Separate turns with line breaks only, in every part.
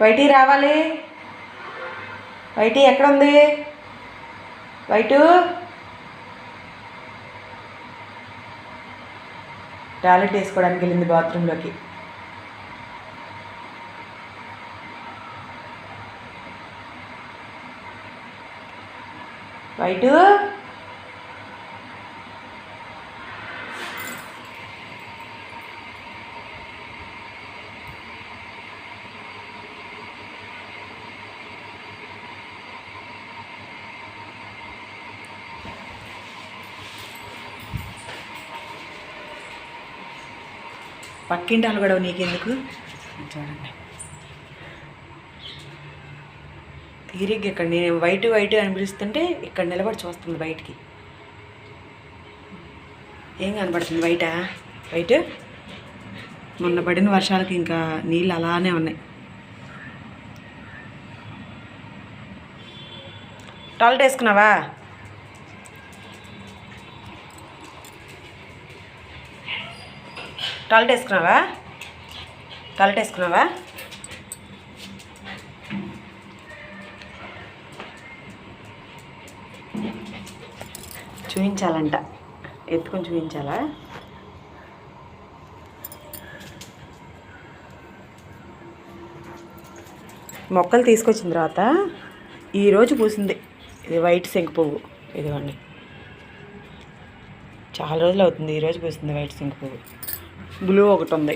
YT రావాలి. YT ఎక్కడ ఉంది వైటు. టాయిలెట్ వేసుకోవడానికి వెళ్ళింది బాత్రూంలోకి. వైటు. పక్కింటి వాళ్ళు కూడా నీకెందుకు? చూడండి. తీరిగ్గా ఇక్కడ నేను వైట్ వైట్ అని పిలుస్తుంటే ఇక్కడ నిలబడి చూస్తుంది బయటికి. ఏం కనపడుతుంది బయట? వైట్? మొన్న పడిన వర్షాలకి ఇంకా నీళ్ళు అలానే ఉన్నాయి. టాయిలెట్ వేసుకున్నావా? టాయిలెట్ వేసుకున్నావా? వేసుకున్నావా? చూపించాలంట. ఎత్తుకొని చూపించాలా? మొక్కలు తీసుకొచ్చిన తర్వాత ఈరోజు పూసింది. ఇది వైట్ శంకు పువ్వు. ఇదిగోండి. చాలా రోజులు అవుతుంది ఈరోజు పూసింది వైట్ శంకు పువ్వు. బ్లూ ఒకటి ఉంది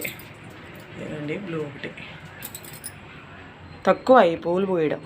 ఇదండి బ్లూ ఒకటి. తక్కువ ఈ పూలు పోయడం.